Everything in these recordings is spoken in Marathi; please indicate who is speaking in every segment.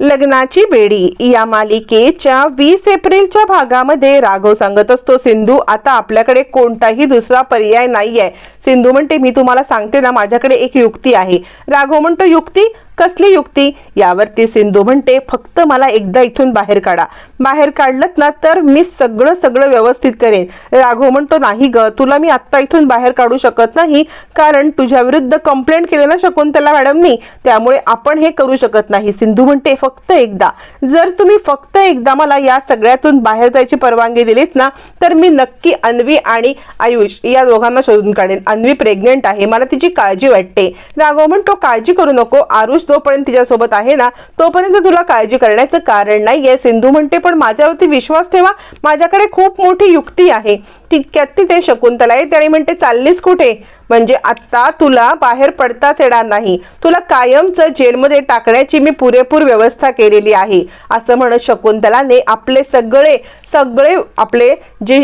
Speaker 1: लग्नाची बेडी. या मालिकेच्या वीस एप्रिलच्या भागामध्ये राघव सांगत असतो सिंधू आता आपल्याकडे कोणताही दुसरा पर्याय नाहीये. सिंधू म्हणते मी तुम्हाला सांगते ना माझ्याकडे एक युक्ती आहे. राघव म्हणतो युक्ती? कसली युक्ती? यावरती सिंधू म्हणते फक्त मला एकदा इथून बाहेर काढा. बाहेर काढलत ना तर मी सगळं सगळं व्यवस्थित करेन. राघव म्हणतो नाही ग तुला मी आत्ता इथून बाहेर काढू शकत नाही कारण तुझ्या विरुद्ध कंप्लेंट केले ना शकुंतला मॅडमनी त्यामुळे आपण हे करू शकत नाही. सिंधू म्हणते फक्त एकदा. जर तुम्ही फक्त एकदा मला या सगळ्यातून बाहेर जायची परवानगी दिलीत ना तर मी नक्की अन्वी आणि आयुष या दोघांना शोधून काढेन. अन्वी प्रेग्नेंट आहे. मला तिची काळजी वाटते. राघव म्हणतो काळजी करू नको. आरुष जोपर्यंत तिच्यासोबत आहे ना तोपर्यंत तुला काळजी करण्याचं कारण नाहीये. सिंधू म्हणते पण माझ्यावरती विश्वास ठेवा. माझ्याकडे खूप मोठी युक्ती आहे. तितक्यात तिथे शकुंतला आहे त्याने म्हणते चाललीस कुठे? म्हणजे आत्ता तुला बाहेर पडताच येणार नाही. तुला कायमचं जेलमध्ये टाकण्याची मी पुरेपूर व्यवस्था केलेली आहे. असं म्हणत शकुंतलाने आपले सगळे सगळे आपले जे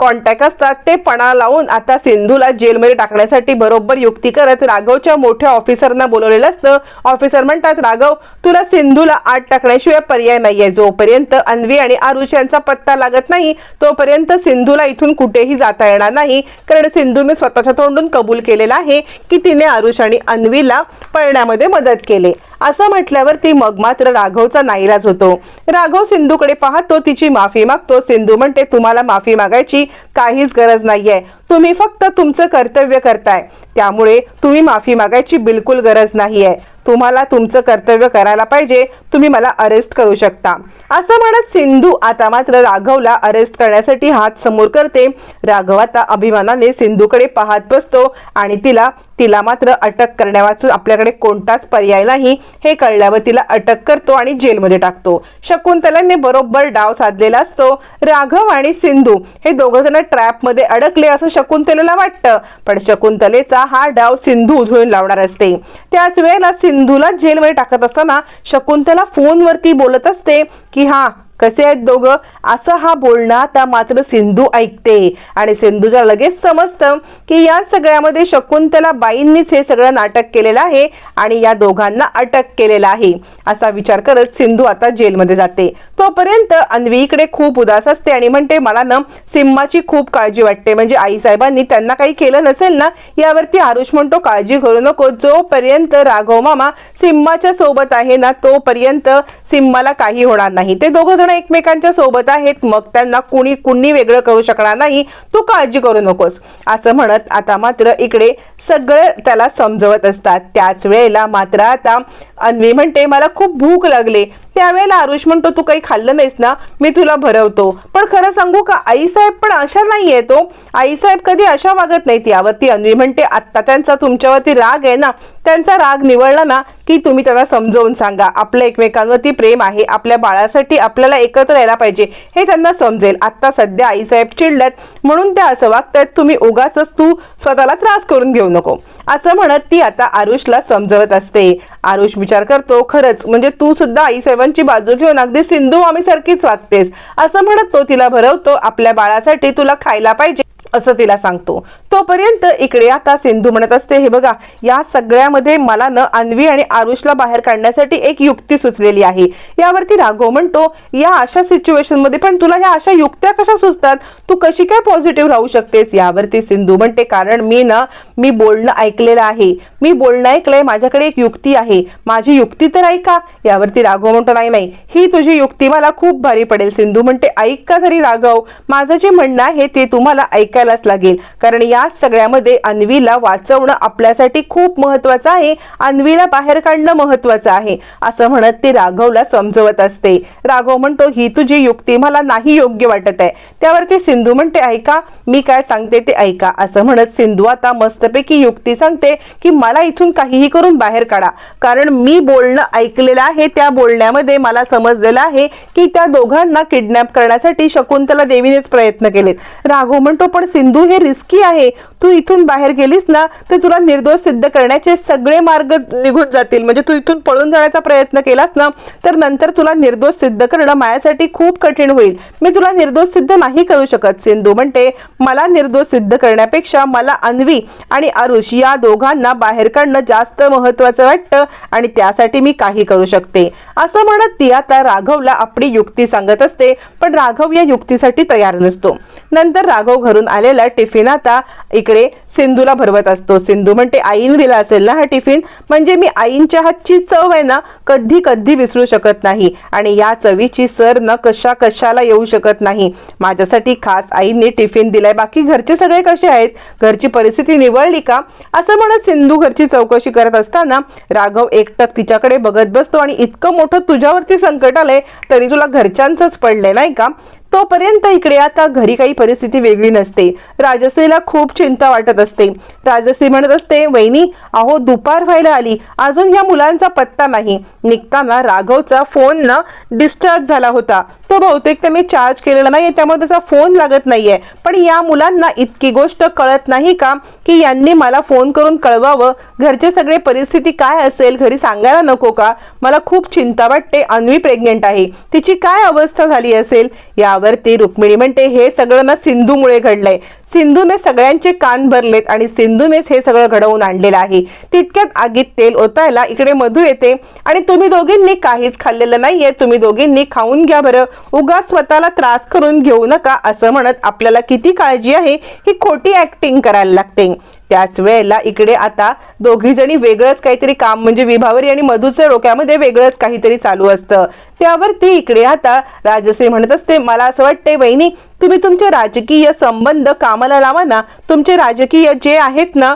Speaker 1: कॉन्टॅक्ट असतात ते पणा लावून आता सिंधूला जेलमध्ये टाकण्यासाठी बरोबर युक्ती करत राघवच्या मोठ्या ऑफिसरना बोलवलेलं असतं. ऑफिसर म्हणतात राघव तुला सिंधूला आत टाकण्याशिवाय पर्याय नाहीये. जोपर्यंत अन्वी आणि आरुष यांचा पत्ता लागत नाही तोपर्यंत सिंधूला इथून कुठेही जाता येणार नाही. कारण सिंधूने स्वतःच्या तोंडून कबूल केलेला आहे की तिने आरुष आणि अन्वीला पळण्यामध्ये मदत केली. असं म्हटल्यावर ती मग मात्र राघवचा नाईलाज होतो. राघव सिंधूकडे पाहतो तिची माफी मागतो. सिंधू म्हणते तुम्हाला माफी मागायची काहीच गरज नाहीये. तुम्ही फक्त तुमचं कर्तव्य करताय. त्यामुळे तुम्ही माफी मागायची बिलकुल गरज नाहीये. तुम्हाला तुमचं कर्तव्य करायला पाहिजे. तुम्ही मला अरेस्ट करू शकता. असं म्हणत सिंधू आता मात्र राघवला अरेस्ट करण्यासाठी हात समोर करते. राघव आता अभिमानाने सिंधूकडे पाहत बसतो आणि तिला तिला मात्र अटक करण्यावाचून आपल्याकडे कोणताच पर्याय नाही. हे कळल्यावर तिला अटक करतो आणि जेलमध्ये टाकतो. शकुंतलाने बरोबर डाव साधलेला असतो. राघव आणि सिंधू हे दोघं जण ट्रॅपमध्ये अडकले असं शकुंतलेला वाटतं. पण शकुंतलेचा हा डाव सिंधू उधळून लावणार असते. त्याच वेळेला सिंधूला जेलमध्ये टाकत असताना शकुंतला फोनवरती बोलत असते की हा कसे आहेत दोघं? असं हा बोलणं त्या मात्र सिंधू ऐकते. आणि सिंधूच्या लगेच समजतं की या सगळ्यामध्ये शकुंतला बाईंनीच हे सगळं नाटक केलेलं आहे आणि या दोघांना अटक केलेला आहे. असा विचार करत सिंधू आता जेलमध्ये जाते. तोपर्यंत अन्वी इकडे खूप उदास असते आणि म्हणते मला ना सिम्माची खूप काळजी वाटते. म्हणजे आईसाहेबांनी त्यांना काही केलं नसेल ना यावरती आरुष म्हणतो काळजी करू नको. जोपर्यंत राघव मामा सिम्माच्या सोबत आहे ना तोपर्यंत सिम्माला काही होणार नाही. ते दोघं जण एकमेकांच्या सोबत आहेत. मग त्यांना कुणी कुणी वेगळं करू शकणार नाही. तू काळजी करू नकोस. असं म्हणत आता मात्र इकडे सगळे त्याला समजवत असतात. त्याच वेळेला मात्र आता अन्वी म्हणते मला खूप भूक लागली. त्यावेळेला आरुष म्हणतो तू काही खाल्लं नाहीस ना? मी तुला भरवतो. पण खरं सांगू का आईसाहेब पण अशा नाहीये तो. आईसाहेब कधी अशा वागत नाहीत यावरती. अन्वी म्हणते आत्ता त्यांचा तुमच्यावरती राग आहे ना? त्यांचा राग निवडला ना की तुम्ही त्यांना समजावून सांगा. आपल्या एकमेकांवरती प्रेम आहे. आपल्या बाळासाठी आपल्याला एकत्र यायला पाहिजे. हे त्यांना समजेल. आत्ता सध्या आईसाहेब चिडल्यात म्हणून त्या असं वागतायत तुम्ही उगाच तू स्वतःला त्रास करून घेऊ नको. असं म्हणत ती आता आरुषला समजवत असते. आरुष विचार करतो खरंच म्हणजे तू सुद्धा आई सेवनची बाजू घेऊन अगदी सिंधू आम्ही सारखीच वागतेस. असं म्हणत तो तिला भरवतो आपल्या बाळासाठी तुला खायला पाहिजे असं तिला सांगतो. तोपर्यंत इकडे आता सिंधू म्हणत असते हे बघा या सगळ्यामध्ये मला न अन्वी आणि आरुषला बाहेर काढण्यासाठी एक युक्ती सुचलेली आहे. यावरती राघव म्हणतो या अशा सिच्युएशनमध्ये पण तुला ह्या अशा युक्त्या कशा सुचतात? तू कशी काय पॉझिटिव्ह राहू शकतेस? यावरती सिंधू म्हणते कारण मी ना मी बोलणं ऐकलेलं आहे. मी बोलणं ऐकलंय माझ्याकडे एक युक्ती आहे. माझी युक्ती तर ऐका. यावरती राघव म्हणतो नाही नाही ही तुझी युक्ती मला खूप भारी पडेल. सिंधू म्हणते ऐक का तरी राघव माझं जे म्हणणं आहे ते तुम्हाला ऐकायलाच लागेल. कारण या सगळ्यामध्ये अन्वीला वाचवणं आपल्यासाठी खूप महत्वाचं आहे. अन्वीला बाहेर काढणं महत्वाचं आहे. असं म्हणत ते राघवला समजवत असते. राघव म्हणतो ही तुझी युक्ती मला नाही योग्य वाटत आहे. त्यावरती सिंधू म्हणते ऐका मी काय सांगते ते ऐका. असं म्हणत सिंधू आता मस्तपैकी युक्ती सांगते की मला इथून काहीही करून बाहेर काढा. कारण मी बोलणं ऐकलेलं आहे. त्या बोलण्यामध्ये मला समजलेलं आहे की त्या दोघांना किडनॅप करण्यासाठी शकुंतला देवीनेच प्रयत्न केलेत. राघव म्हणतो पण सिंधू हे रिस्की आहे. तू इथून बाहेर गेलीस ना तर तुला निर्दोष सिद्ध करण्याचे सगळे मार्ग निघून जातील. म्हणजे तू इथून पळून जाण्याचा प्रयत्न केलास ना तर नंतर तुला निर्दोष सिद्ध करणं माझ्यासाठी खूप कठीण होईल. मी तुला निर्दोष सिद्ध नाही करू शकत सिंधू म्हणते. मला निर्दोष सिद्ध करण्यापेक्षा मला अन्वी आणि आरुष या दोघांना बाहेर काढणं जास्त महत्वाचं वाटतं आणि त्यासाठी मी काही करू शकते. असं म्हणत ती आता राघवला आपली युक्ती सांगत असते पण राघव या युक्तीसाठी तयार नसतो. नंतर राघव घरून आलेला टिफिन आता इकडे सिंधूला भरवत असतो. सिंधू म्हणते आईने दिला असेल ना हा टिफिन? म्हणजे मी आईंच्या हातची चव आहे ना कधी कधी विसरू शकत नाही. आणि या चवीची सर न कशा कशाला येऊ शकत नाही. माझ्यासाठी खास आईने टिफिन दिलाय. बाकी घरचे सगळे कसे आहेत? घरची परिस्थिती निवडली का? असं म्हणत सिंधू घरची चौकशी करत असताना राघव एकटक तिच्याकडे बघत बसतो. आणि इतकं मोठं तुझ्यावरती संकट आलंय तरी तुला घरच्यांचंच पडलंय नाही का? तोपर्यंत इकडे आता घरी काही परिस्थिती वेगळी नसते. राजश्रीला खूप चिंता वाटत असते. राजश्री म्हणत असते वहिनी अहो दुपार व्हायला आली. अजून ह्या मुलांचा पत्ता नाही. निघताना राघवचा फोन ना डिस्चार्ज झाला होता. तो बहुतेक मी चार्ज केलेला नाही त्यामुळे त्याचा फोन लागत नाहीये. पण या मुलांना इतकी गोष्ट कळत नाही का की यांनी मला फोन करून कळवावं? घरचे सगळे परिस्थिती काय असेल घरी सांगायला नको का? मला खूप चिंता वाटते अन्वी प्रेग्नेंट आहे. तिची काय अवस्था झाली असेल? यावरती रुक्मिणी म्हणते हे सगळं ना सिंधूमुळे घडलंय. सिंधूने सगळ्यांचे कान भरलेत आणि सिंधूनेच हे सगळं घडवून आणलेलं आहे. तितक्यात आगीत तेल ओतायला इकडे मधू येते आणि तुम्ही दोघींनी काहीच खाल्लेलं नाहीये. तुम्ही दोघींनी खाऊन घ्या बरं. उगा स्वतःला त्रास करून घेऊ नका असं म्हणत आपल्याला किती काळजी आहे ही खोटी ऍक्टिंग करायला लागते. त्याच वेळेला इकडे आता दोघी जणी वेगळंच काहीतरी काम म्हणजे विभावरी आणि मधूच्या डोक्यामध्ये वेगळंच काहीतरी चालू असतं. त्यावर ती इकडे आता राजश्री म्हणत असते मला असं वाटतंय वहिनी तुम्ही तुमचे राजकीय संबंध कामाला लावा ना. तुमचे राजकीय जे आहेत ना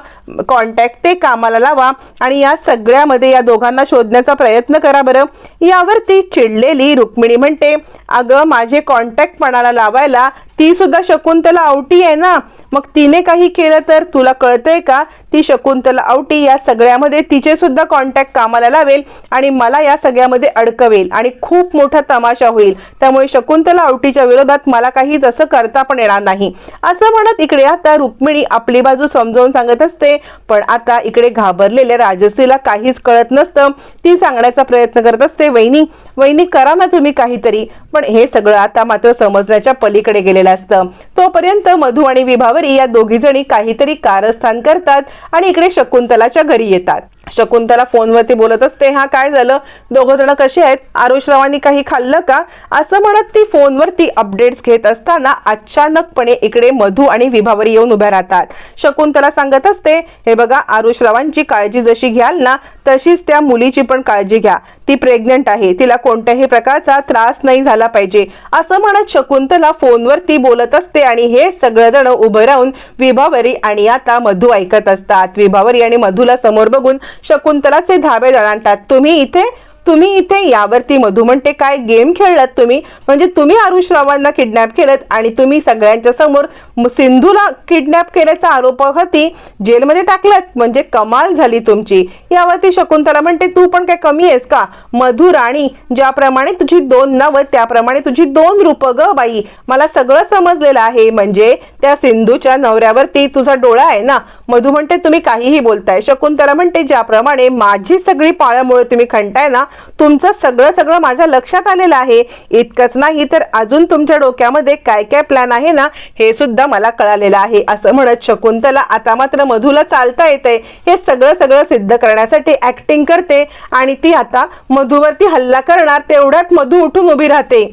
Speaker 1: कॉन्टॅक्ट ते कामाला लावा आणि या सगळ्यामध्ये या दोघांना शोधण्याचा प्रयत्न करा बरं. यावरती चिडलेली रुक्मिणी म्हणते अगं माझे कॉन्टॅक्ट पणाला लावायला ती सुद्धा शकुंतला आवटी आहे ना. मग तिने काही केलं तर तुला कळतंय का? ती शकुंतला आवटी. या सगळ्यामध्ये तिचे सुद्धा कॉन्टॅक्ट कामाला लावेल आणि मला या सगळ्यामध्ये अडकवेल आणि खूप मोठा तमाशा होईल. त्यामुळे शकुंतला आवटीच्या विरोधात मला काही तसं करता पण येणार नाही. असं म्हणत इकडे आता रुक्मिणी आपली बाजू समजावून सांगत असते पण आता इकडे घाबरलेल्या राजश्रीला काहीच कळत नसतं. ती सांगण्याचा प्रयत्न करत असते वहिनी वहिनी करा ना तुम्ही काहीतरी. पण हे सगळं आता मात्र समजण्याच्या पलीकडे गेलेलं असतं. तोपर्यंत मधू आणि विभावरी या दोघी जणी काहीतरी कारस्थान करतात आणि इकडे शकुंतलाच्या घरी येतात. शकुंतला फोनवरती बोलत असते हा काय झालं? दोघं जण कसे आहेत? आरुषरावांनी काही खाल्लं का? असं म्हणत ती फोनवरती अपडेट्स घेत असताना अचानकपणे इकडे मधू आणि विभावरी येऊन उभ्या राहतात. शकुंतला सांगत असते हे बघा आरुषरावांची काळजी जशी घ्याल ना तशीच त्या मुलीची पण काळजी घ्या. ती प्रेग्नंट आहे. तिला कोणत्याही प्रकारचा त्रास नाही झाला पाहिजे. असं म्हणत शकुंतला फोनवरती बोलत असते आणि हे सगळेजण उभं राहून विभावरी आणि आता मधू ऐकत असतात. विभावरी आणि मधूला समोर बघून शकुंतलाचे धाबे जाणतात तुम्ही इथे तुम्ही इथे यावरती मधू म्हणते काय गेम खेळलात तुम्ही? म्हणजे तुम्ही आरुष रावांना किडनॅप केलं आणि तुम्ही सगळ्यांच्या समोर सिंधूला किडनॅप केल्याचा आरोपावरती जेलमध्ये टाकलात म्हणजे कमाल झाली तुमची. यावरती शकुंतला म्हणते तू पण काय कमी आहेस का? मधू राणी ज्याप्रमाणे तुझी दोन नव त्याप्रमाणे तुझी दोन रूप ग बाई. मला सगळं समजलेलं आहे म्हणजे त्या सिंधूच्या नवऱ्यावरती तुझा डोळा आहे ना? मधू म्हणते तुम्ही काहीही बोलताय. शकुंतला म्हणते ज्याप्रमाणे माझी सगळी पाळ्यामुळे तुम्ही खणताय ना तुमचं सगळं सगळं माझ्या लक्षात आलेलं आहे. इतकंच नाही तर अजून तुमच्या डोक्यामध्ये काय काय प्लॅन आहे ना हे सुद्धा मला कळालेलं आहे. असं म्हणत शकुंतला आता मात्र मधूला चालता येते हे सगळं सगळं सिद्ध करण्यासाठी ऍक्टिंग करते आणि ती आता मधूवरती हल्ला करणार तेवढ्यात मधू उठून उभी राहते.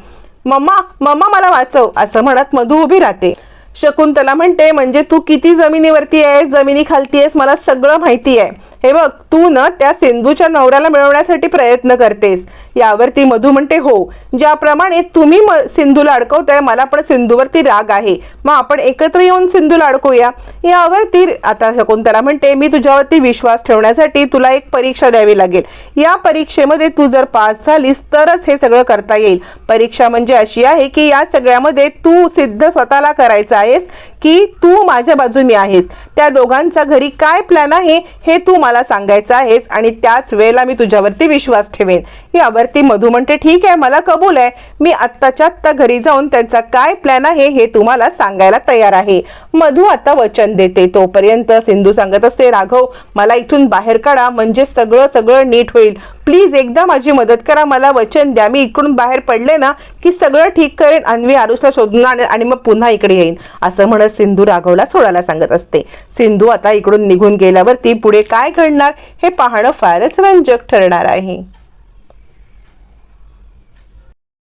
Speaker 1: मम्मा मम्मा मला वाचव असं म्हणत मधू उभी राहते. शकुंतला म्हणते म्हणजे तू किती जमिनीवरती आहेस जमिनी खालती आहेस मला सगळं माहिती आहे. हे बघ तू ना त्या सिंधूच्या नवऱ्याला मिळवण्यासाठी प्रयत्न करतेस. यावरती मधू म्हणते हो ज्याप्रमाणे तुम्ही म- सिंधूला अडकवताय मला पण सिंधूवरती राग आहे. मग आपण एकत्र येऊन सिंधूला अडकूया. यावरती आता शकुंतला म्हणते मी तुझ्यावरती विश्वास ठेवण्यासाठी तुला एक परीक्षा द्यावी लागेल. या परीक्षेमध्ये तू जर पास झालीस तरच हे सगळं करता येईल. परीक्षा म्हणजे अशी आहे की या सगळ्यामध्ये तू सिद्ध स्वतःला करायचं आहेस की तू माझ्या बाजूनी आहेस. त्या दोघांचा घरी काय प्लॅन आहे हे तू मला सांगायचं आहेस आणि त्याच वेळेला मी तुझ्यावरती विश्वास ठेवेन. यावरती मधू म्हणते ठीक आहे मला कबूल आहे. मी आत्ताच्या आत्ता घरी जाऊन त्यांचा काय प्लॅन आहे हे तुम्हाला सांगायला तयार आहे. मधू आता वचन देते. तोपर्यंत सिंधू सांगत असते राघव मला इथून बाहेर काढा. म्हणजे सगळं सगळं नीट होईल. प्लीज एकदा माझी मदत करा. मला वचन द्या. मी इकडून बाहेर पडले ना की सगळं ठीक करेन अन्वी आरुषला शोधून आणेन आणि मग पुन्हा इकडे येईन. असं म्हणत सिंधू राघवला सोडायला सांगत असते. सिंधू आता इकडून निघून गेल्यावरती पुढे काय घडणार हे पाहणं फारच रंजक ठरणार आहे.